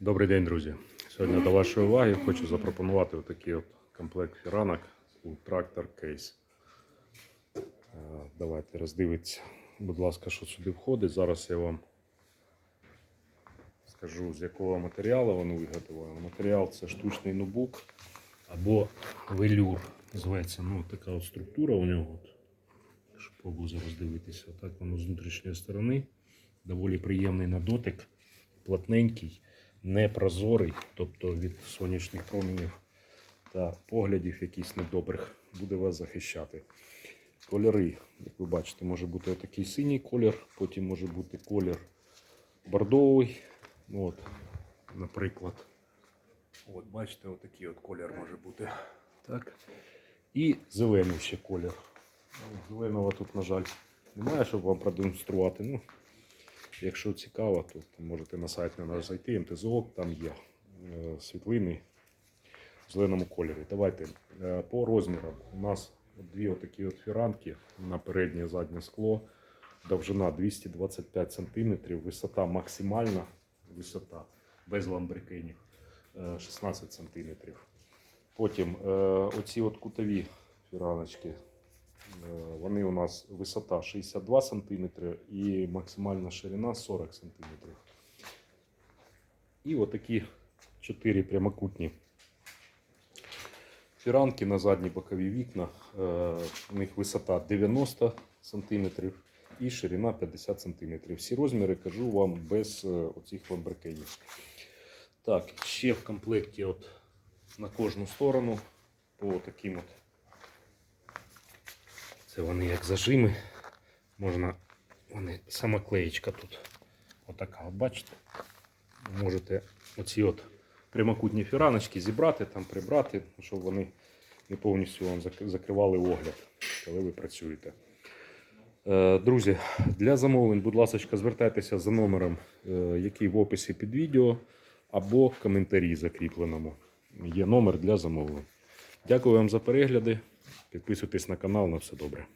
Добрий день, друзі. Сьогодні до вашої уваги хочу запропонувати отакий от комплект фіранок у трактор кейс. Е, Давайте роздивитися, будь ласка, що сюди входить. Зараз я вам скажу, з якого матеріалу воно виготовлено. Матеріал це штучний нубук або велюр. Зветься. Ну, така от структура у нього. Якщо поблизу роздивитися, отак воно з внутрішньої сторони. Доволі приємний на дотик, плотненький, непрозорий, тобто від сонячних промінів та поглядів якихось недобрих буде вас захищати. Кольори, як ви бачите, може бути отакий синій колір, потім може бути колір бордовий. От, наприклад. От, бачите, отакий от колір може бути. Так. І зелений ще колір. Ну, Зеленого тут, на жаль, немає, щоб вам продемонструвати. Ну, якщо цікаво, то можете на сайт на наш зайти, МТЗО, там є е, світлини в зеленому кольорі. Давайте е, по розмірам. У нас дві отакі от фіранки на переднє і заднє скло. Довжина 225 см, висота максимальна висота без ламбрикенів е, 16 см. Потім е, оці от кутові фіраночки. Е, Вони у нас висота 62 см і максимальна ширина 40 см. І отакі 4 прямокутні фіранки на задні бокові вікна. Е, У них висота 90 см і ширина 50 см. Всі розміри кажу вам без е, оцих ламбрикенів. Так, ще в комплекті от на кожну сторону по таким от. Це вони як зажими. Можна, вони сама клеєчка тут. Отака, от бачите? Можете оці от прямокутні фіраночки зібрати, там прибрати, щоб вони не повністю вам закривали огляд, коли ви працюєте. Е, Друзі, для замовлень, будь ласка, звертайтеся за номером, е, який в описі під відео, або в коментарі закріпленому. Є номер для замовлень. Дякую вам за перегляди. Підписуйтесь на канал. На все добре.